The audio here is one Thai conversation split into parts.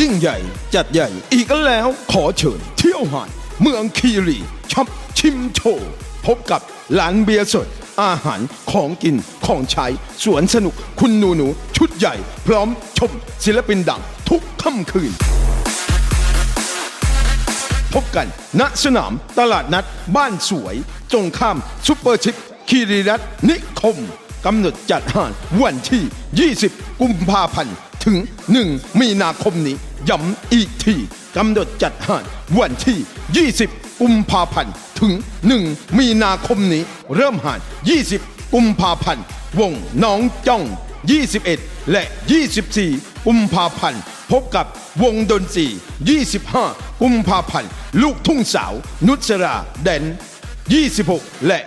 ยิ่งใหญ่จัดใหญ่อีกแล้วขอเชิญเที่ยวหาดเมืองคีรีช็อปชิมโชว์พบกับร้านเบียร์สด อาหารของกินของใช้สวนสนุกคุณหนูหนู ชุดใหญ่ พร้อมชมศิลปินดังทุกค่ำคืน พบกันณสนามตลาดนัดบ้านสวย ตรงข้ามซุปเปอร์ชิปคีรีรัตน์นิคมกำหนดจัดหานวันที่ 20 กุมภาพันธ์ ถึง 1 มีนาคมนี้ ย้ำอีกทีกำหนดจัดหานวันที่ 20 กุมภาพันธ์ ถึง 1 มีนาคมนี้ เริ่มหาน20 กุมภาพันธ์ วงน้องจ้อง 21 และ 24 กุมภาพันธ์ พบกับวงดนตรี 25 กุมภาพันธ์ ลูกทุ่งสาว นุชราแดน 26 และ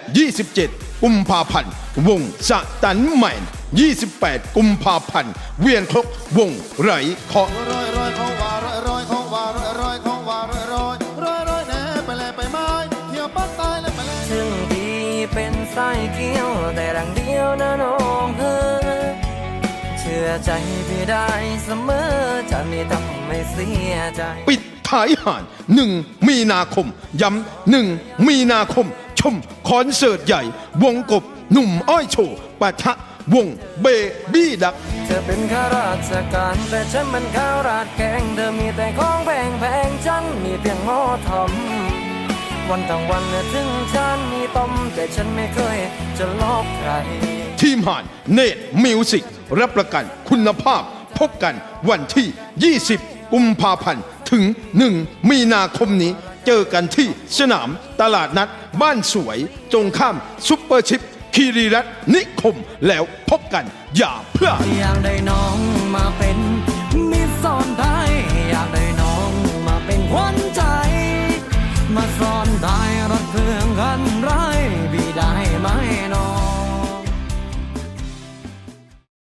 27 กุมภาพันธ์ วงสะตันแมน28 กุมภาพันธ์ เวียนครกวงไหรเคาะ อยของว่าร้อยร้อยของว่าร้อยร้อยของว่าร้อยร้อยร้อยร้อยแน่ไปเลไปไม้เที่ยวปักใต้แล้วไปเลยถึงพี่เป็นสายเกี้ยวแต่ดังเดียวนะน้องเฮ้อเชื่อใจพี่ได้เสมอจะไม่ทำให้เสียใจ ปิดท้ายหานหนึ่งมีนาคม ย้ำหนึ่งมีนาคม ชมคอนเสิร์ตใหญ่ วงกบหนุ่มอ้อยโชว์ปะทะ วงเบบี้ดัก เธอเป็นข้าราชการแต่ฉันมันข้าวราดแกงเธอมีแต่ของแพงแพงๆฉันมีเพียงหม้อทอมวันทั้งวันเนี่ยถึงฉันมีต้มแต่ฉันไม่เคยจะลอกใคร ทีมหานเนตมิวสิกรับประกันคุณภาพ พบกันวันที่ 20 กุมภาพันธ์ ถึง 1 มีนาคมนี้ เจอกันที่สนามตลาดนัด บ้านสวย ตรงข้ามซุปเปอร์ชิป คีรีรัตน์นิคมแล้วพบกัน อย่าเพื่ออยากได้น้องมาเป็นมิตรสอนได้อยากได้น้องมาเป็นขวัญใจ มาสอนได้รถ